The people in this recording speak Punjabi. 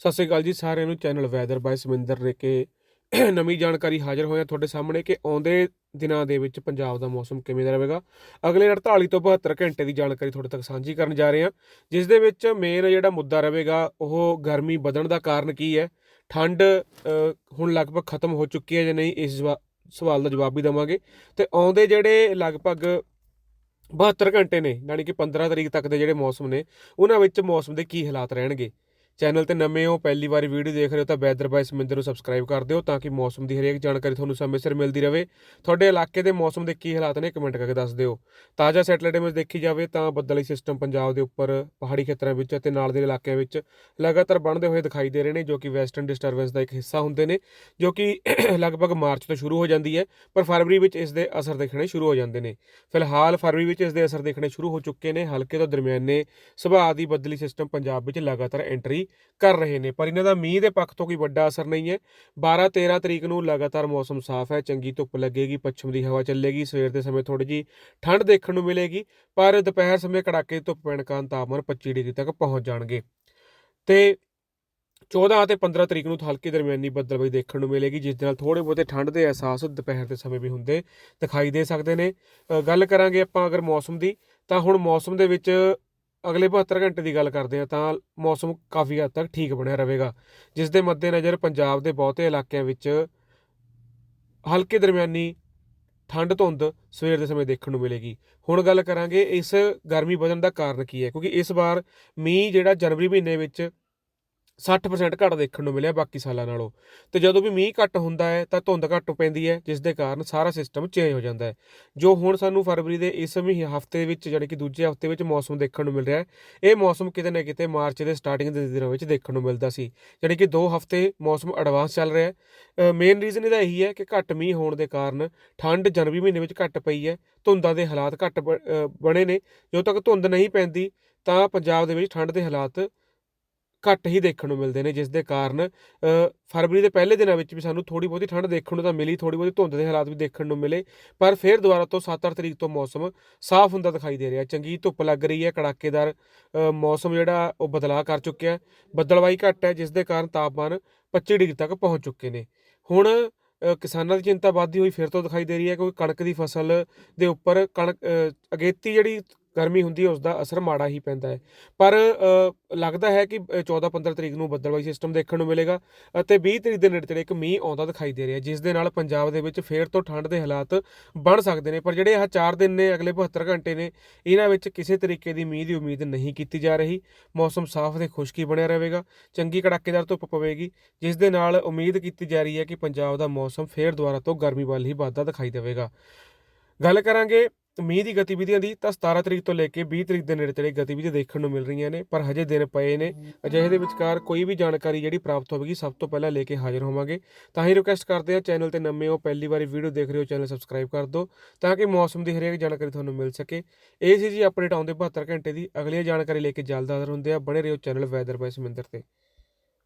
ਸਤਿ ਸ਼੍ਰੀ ਅਕਾਲ ਜੀ ਸਾਰਿਆਂ ਨੂੰ, ਚੈਨਲ ਵੈਦਰ ਬਾਈ ਸਮਿੰਦਰ ਲੈ ਕੇ ਨਵੀਂ ਜਾਣਕਾਰੀ ਹਾਜ਼ਰ ਹੋਇਆ ਤੁਹਾਡੇ ਸਾਹਮਣੇ ਕਿ ਆਉਂਦੇ ਦਿਨਾਂ ਦੇ ਵਿੱਚ ਪੰਜਾਬ ਦਾ ਮੌਸਮ ਕਿਵੇਂ ਦਾ ਰਹੇਗਾ। ਅਗਲੇ 48 ਤੋਂ 72 ਘੰਟੇ ਦੀ ਜਾਣਕਾਰੀ ਤੁਹਾਡੇ ਤੱਕ ਸਾਂਝੀ ਕਰਨ ਜਾ ਰਹੇ ਹਾਂ, ਜਿਸ ਦੇ ਵਿੱਚ ਮੇਨ ਜਿਹੜਾ ਮੁੱਦਾ ਰਹੇਗਾ, ਉਹ ਗਰਮੀ ਵਧਣ ਦਾ ਕਾਰਨ ਕੀ ਹੈ? ਠੰਡ ਹੁਣ ਲਗਭਗ ਖਤਮ ਹੋ ਚੁੱਕੀ ਹੈ ਜਾਂ ਨਹੀਂ, ਇਸ ਸਵਾਲ ਦਾ ਜਵਾਬ ਵੀ ਦਵਾਂਗੇ। ਤੇ ਆਉਂਦੇ ਜਿਹੜੇ ਲਗਭਗ 72 ਘੰਟੇ ਨੇ, ਯਾਨੀ ਕਿ 15 ਤਰੀਕ ਤੱਕ ਦੇ ਜਿਹੜੇ ਮੌਸਮ ਨੇ, ਉਹਨਾਂ ਵਿੱਚ ਮੌਸਮ ਦੇ ਕੀ ਹਾਲਾਤ ਰਹਿਣਗੇ? ਚੈਨਲ ਤੇ ਨਵੇਂ ਹੋ, ਪਹਿਲੀ ਵਾਰੀ ਵੀਡੀਓ ਦੇਖ ਰਹੇ ਹੋ ਤਾਂ ਵੈਦਰ ਬਾਈ ਸਮਿੰਦਰ ਨੂੰ ਸਬਸਕ੍ਰਾਈਬ ਕਰ ਦਿਓ ਤਾਂ ਕਿ ਮੌਸਮ ਦੀ ਹਰੇਕ ਜਾਣਕਾਰੀ ਤੁਹਾਨੂੰ ਸਮੇਂ ਸਿਰ ਮਿਲਦੀ ਰਹੇ। ਤੁਹਾਡੇ ਇਲਾਕੇ ਦੇ ਮੌਸਮ ਦੇ ਕੀ ਹਾਲਾਤ ਨੇ ਕਮੈਂਟ ਕਰਕੇ ਦੱਸ ਦਿਓ। ਤਾਜ਼ਾ ਸੈਟੇਲਾਈਟ ਇਮੇਜ ਦੇਖੀ ਜਾਵੇ ਤਾਂ ਬੱਦਲੀ ਸਿਸਟਮ ਪੰਜਾਬ ਦੇ ਉੱਪਰ ਪਹਾੜੀ ਖੇਤਰਾਂ ਵਿੱਚ ਅਤੇ ਨਾਲ ਦੇ ਇਲਾਕਿਆਂ ਵਿੱਚ ਲਗਾਤਾਰ ਬਣਦੇ ਹੋਏ ਦਿਖਾਈ ਦੇ ਰਹੇ ਨੇ, ਜੋ ਕਿ ਵੈਸਟਰਨ ਡਿਸਟਰਬੈਂਸ ਦਾ ਇੱਕ ਹਿੱਸਾ ਹੁੰਦੇ ਨੇ, ਜੋ ਕਿ ਲਗਭਗ ਮਾਰਚ ਤੋਂ ਸ਼ੁਰੂ ਹੋ ਜਾਂਦੀ ਹੈ, ਪਰ ਫਰਵਰੀ ਵਿੱਚ ਇਸ ਦੇ ਅਸਰ ਦੇਖਣੇ ਸ਼ੁਰੂ ਹੋ ਜਾਂਦੇ ਨੇ। ਫਿਲਹਾਲ ਫਰਵਰੀ ਵਿੱਚ ਇਸ ਦੇ ਅਸਰ ਦੇਖਣੇ ਸ਼ੁਰੂ ਹੋ ਚੁੱਕੇ ਨੇ, ਹਲਕੇ ਤੋਂ ਦਰਮਿਆਨੇ ਸੁਭਾਅ ਦੀ ਬੱਦਲੀ ਸਿਸਟਮ ਪੰਜਾਬ ਵਿੱਚ ਲਗਾਤਾਰ ਐਂਟਰੀ ਕਰ ਰਹੇ ਨੇ, ਪਰ ਇਹਨਾਂ ਦਾ ਮੀਂਹ ਦੇ ਪੱਖ ਤੋਂ ਕੋਈ ਵੱਡਾ ਅਸਰ ਨਹੀਂ ਹੈ। 12 13 ਤਰੀਕ ਨੂੰ ਲਗਾਤਾਰ ਮੌਸਮ ਸਾਫ਼ ਹੈ, ਚੰਗੀ ਧੁੱਪ ਲੱਗੇਗੀ, ਪੱਛਮ ਦੀ ਹਵਾ ਚੱਲੇਗੀ, ਸਵੇਰ ਦੇ ਸਮੇਂ ਥੋੜੀ ਜੀ ਠੰਡ ਦੇਖਣ ਨੂੰ ਮਿਲੇਗੀ, ਪਰ ਦੁਪਹਿਰ ਸਮੇਂ ਕੜਾਕੇ ਦੀ ਧੁੱਪ ਪੈਣ ਕਾਰਨ ਤਾਪਮਾਨ 25 ਡਿਗਰੀ ਤੱਕ ਪਹੁੰਚ ਜਾਣਗੇ। ਤੇ 14 ਅਤੇ 15 ਤਰੀਕ ਨੂੰ ਹਲਕੀ ਦਰਮਿਆਨੀ ਬੱਦਲਬਾਈ ਦੇਖਣ ਨੂੰ ਮਿਲੇਗੀ, ਜਿਸ ਨਾਲ ਥੋੜੇ ਬਹੁਤੇ ਠੰਡ ਦੇ ਅਹਿਸਾਸ ਦੁਪਹਿਰ ਦੇ ਸਮੇਂ ਵੀ ਹੁੰਦੇ ਦਿਖਾਈ ਦੇ ਸਕਦੇ ਨੇ। ਗੱਲ ਕਰਾਂਗੇ ਆਪਾਂ ਅਗਰ ਮੌਸਮ ਦੀ, ਤਾਂ ਹੁਣ ਮੌਸਮ ਦੇ ਵਿੱਚ ਅਗਲੇ 72 ਘੰਟੇ ਦੀ ਗੱਲ ਕਰਦੇ ਹਾਂ ਤਾਂ ਮੌਸਮ ਕਾਫੀ ਹੱਦ ਤੱਕ ਠੀਕ ਬਣਿਆ ਰਹੇਗਾ, ਜਿਸ ਦੇ ਮੱਦੇਨਜ਼ਰ ਪੰਜਾਬ ਦੇ ਬਹੁਤੇ ਇਲਾਕਿਆਂ ਵਿੱਚ ਹਲਕੇ ਦਰਮਿਆਨੀ ਠੰਡ ਧੁੰਦ ਸਵੇਰ ਦੇ ਸਮੇਂ ਦੇਖਣ ਨੂੰ ਮਿਲੇਗੀ। ਹੁਣ ਗੱਲ ਕਰਾਂਗੇ ਇਸ ਗਰਮੀ ਵਧਣ ਦਾ ਕਾਰਨ ਕੀ ਹੈ, ਕਿਉਂਕਿ ਇਸ ਵਾਰ ਮੀਂਹ ਜਿਹੜਾ ਜਨਵਰੀ ਮਹੀਨੇ ਵਿੱਚ 60% ਘੱਟ ਦੇਖਣ ਨੂੰ ਮਿਲਿਆ ਬਾਕੀ ਸਾਲਾਂ ਨਾਲੋਂ। ਤੇ ਜਦੋਂ ਵੀ ਮੀਂਹ ਘੱਟ ਹੁੰਦਾ ਹੈ, ਤਾਂ ਧੁੰਦ ਘੱਟ ਪੈਂਦੀ ਹੈ ਜਿਸ ਦੇ ਕਾਰਨ ਸਾਰਾ ਸਿਸਟਮ ਚੇਂਜ ਹੋ ਜਾਂਦਾ ਹੈ। ਜੋ ਹੁਣ ਸਾਨੂੰ ਫਰਵਰੀ ਦੇ ਇਸ ਮਹੀਨੇ, ਹਫ਼ਤੇ ਵਿੱਚ ਯਾਨੀ ਕਿ ਦੂਜੇ ਹਫ਼ਤੇ ਵਿੱਚ ਮੌਸਮ ਦੇਖਣ ਨੂੰ ਮਿਲ ਰਿਹਾ ਹੈ, ਇਹ ਮੌਸਮ ਕਿਤੇ ਨਾ ਕਿਤੇ ਮਾਰਚ ਦੇ ਸਟਾਰਟਿੰਗ ਦੇ ਦਿਨਾਂ ਵਿੱਚ ਦੇਖਣ ਨੂੰ ਮਿਲਦਾ ਸੀ। ਯਾਨੀ ਕਿ 2 ਹਫ਼ਤੇ ਮੌਸਮ ਐਡਵਾਂਸ ਚੱਲ ਰਿਹਾ ਹੈ। ਮੇਨ ਰੀਜ਼ਨ ਇਹਦਾ ਇਹੀ ਹੈ ਕਿ ਘੱਟ ਮੀਂਹ ਹੋਣ ਦੇ ਕਾਰਨ ਠੰਡ ਜਨਵਰੀ ਮਹੀਨੇ ਵਿੱਚ ਘੱਟ ਪਈ ਹੈ, ਧੁੰਦਾਂ ਦੇ ਹਾਲਾਤ ਘੱਟ ਬ- ਬਣੇ ਨੇ। ਜਦੋਂ ਤੱਕ ਧੁੰਦ ਨਹੀਂ ਪੈਂਦੀ, ਤਾਂ ਪੰਜਾਬ ਦੇ ਵਿੱਚ ਠੰਡ ਦੇ ਹਾਲਾਤ ਘੱਟ ਹੀ ਦੇਖਣ ਨੂੰ ਮਿਲਦੇ ਨੇ, ਜਿਸ ਦੇ ਕਾਰਨ ਫਰਵਰੀ ਦੇ ਪਹਿਲੇ ਦਿਨਾਂ ਵਿੱਚ ਵੀ ਸਾਨੂੰ ਥੋੜੀ ਬਹੁਤੀ ਠੰਡ ਦੇਖਣ ਨੂੰ ਤਾਂ ਮਿਲੀ ਥੋੜੀ ਬਹੁਤੀ ਧੁੰਦ ਦੇ ਹਾਲਾਤ ਵੀ ਦੇਖਣ ਨੂੰ ਮਿਲੇ, ਪਰ ਫਿਰ ਦੁਬਾਰਾ ਤੋਂ 7-8 ਤਰੀਕ ਤੋਂ ਮੌਸਮ ਸਾਫ਼ ਹੁੰਦਾ ਦਿਖਾਈ ਦੇ ਰਿਹਾ। ਚੰਗੀ ਧੁੱਪ ਲੱਗ ਰਹੀ ਹੈ, ਕੜਾਕੇਦਾਰ ਮੌਸਮ ਜਿਹੜਾ ਉਹ ਬਦਲਾਅ ਕਰ ਚੁੱਕਿਆ ਹੈ ਬੱਦਲਵਾਈ ਘੱਟ ਹੈ, ਜਿਸ ਦੇ ਕਾਰਨ ਤਾਪਮਾਨ 25 ਡਿਗਰੀ ਤੱਕ ਪਹੁੰਚ ਚੁੱਕੇ ਨੇ। ਹੁਣ ਕਿਸਾਨਾਂ ਦੀ ਚਿੰਤਾ ਵੱਧਦੀ ਹੋਈ ਫਿਰ ਤੋਂ ਦਿਖਾਈ ਦੇ ਰਹੀ ਹੈ, ਕਿਉਂਕਿ ਕਣਕ ਦੀ ਫਸਲ ਦੇ ਉੱਪਰ ਕਣਕ ਅਗੇਤੀ ਜਿਹੜੀ ਗਰਮੀ ਹੁੰਦੀ ਹੈ ਉਸ ਦਾ ਅਸਰ ਮਾੜਾ ਹੀ ਪੈਂਦਾ ਹੈ। ਪਰ ਲੱਗਦਾ ਹੈ ਕਿ 14-15 ਤਰੀਕ ਨੂੰ ਬੱਦਲਵਾਈ ਸਿਸਟਮ ਦੇਖਣ ਨੂੰ ਮਿਲੇਗਾ ਅਤੇ 20 ਤਰੀਕ ਦੇ ਨੇੜੇ ਤੇੜੇ ਇੱਕ ਮੀਂਹ ਆਉਂਦਾ ਦਿਖਾਈ ਦੇ ਰਿਹਾ ਜਿਸ ਦੇ ਨਾਲ ਪੰਜਾਬ ਦੇ ਵਿੱਚ ਫੇਰ ਤੋਂ ਠੰਡ ਦੇ ਹਾਲਾਤ ਬਣ ਸਕਦੇ ਨੇ। ਪਰ ਜਿਹੜੇ ਇਹ 4 ਦਿਨ ਨੇ, ਅਗਲੇ 72 ਘੰਟੇ ਨੇ, ਇਹਨਾਂ ਵਿੱਚ ਕਿਸੇ ਤਰੀਕੇ ਦੀ ਮੀਂਹ ਦੀ ਉਮੀਦ ਨਹੀਂ ਕੀਤੀ ਜਾ ਰਹੀ। ਮੌਸਮ ਸਾਫ਼ ਤੇ ਖੁਸ਼ਕੀ ਬਣਿਆ ਰਹੇਗਾ, ਚੰਗੀ ਕੜਾਕੇਦਾਰ ਧੁੱਪ ਪਵੇਗੀ, ਜਿਸ ਦੇ ਨਾਲ ਉਮੀਦ ਕੀਤੀ ਜਾ ਰਹੀ ਹੈ ਕਿ ਪੰਜਾਬ ਦਾ ਮੌਸਮ ਫੇਰ ਦੁਬਾਰਾ ਤੋਂ ਗਰਮੀ ਵੱਲ ਹੀ ਵੱਧਦਾ ਦਿਖਾਈ ਦੇਵੇਗਾ। ਗੱਲ ਕਰਾਂਗੇ ਮੀਂਹ ਦੀ ਗਤੀਵਿਧੀਆਂ ਦੀ ਤਾਂ 17 ਤਰੀਕ ਤੋਂ ਲੈ ਕੇ 20 ਤਰੀਕ ਦੇ ਨੇੜੇ ਤੇੜੇ ਗਤੀਵਿਧੀਆਂ ਦੇਖਣ ਨੂੰ ਮਿਲ ਰਹੀਆਂ ਨੇ, ਪਰ ਹਜੇ ਦਿਨ ਪਏ ਨੇ। ਅਜਿਹੇ ਦੇ ਵਿਚਕਾਰ ਕੋਈ ਵੀ ਜਾਣਕਾਰੀ ਜਿਹੜੀ ਪ੍ਰਾਪਤ ਹੋਵੇਗੀ, ਸਭ ਤੋਂ ਪਹਿਲਾਂ ਲੈ ਕੇ ਹਾਜ਼ਰ ਹੋਵਾਂਗੇ। ਤਾਂ ਹੀ ਰਿਕੁਐਸਟ ਕਰਦੇ ਹਾਂ, ਚੈਨਲ ਤੇ ਨਵੇਂ ਹੋ, ਪਹਿਲੀ ਵਾਰੀ ਵੀਡੀਓ ਦੇਖ ਰਹੇ ਹੋ, ਚੈਨਲ ਸਬਸਕ੍ਰਾਈਬ ਕਰ ਦਿਓ, ਤਾਂ ਕਿ ਮੌਸਮ ਦੀ ਹਰੇਕ ਜਾਣਕਾਰੀ ਤੁਹਾਨੂੰ ਮਿਲ ਸਕੇ। ਇਹ ਸੀ ਜੀ ਅਪਡੇਟ ਆਉਂਦੇ 72 ਘੰਟੇ ਦੀ। ਅਗਲੀ ਜਾਣਕਾਰੀ ਲੈ ਕੇ ਜਲਦ ਹਾਜ਼ਰ ਹੁੰਦੇ ਆ ਬਣੇ ਰਹੋ ਚੈਨਲ ਵੈਦਰ ਬਾਈ ਸਮਿੰਦਰ ਤੇ।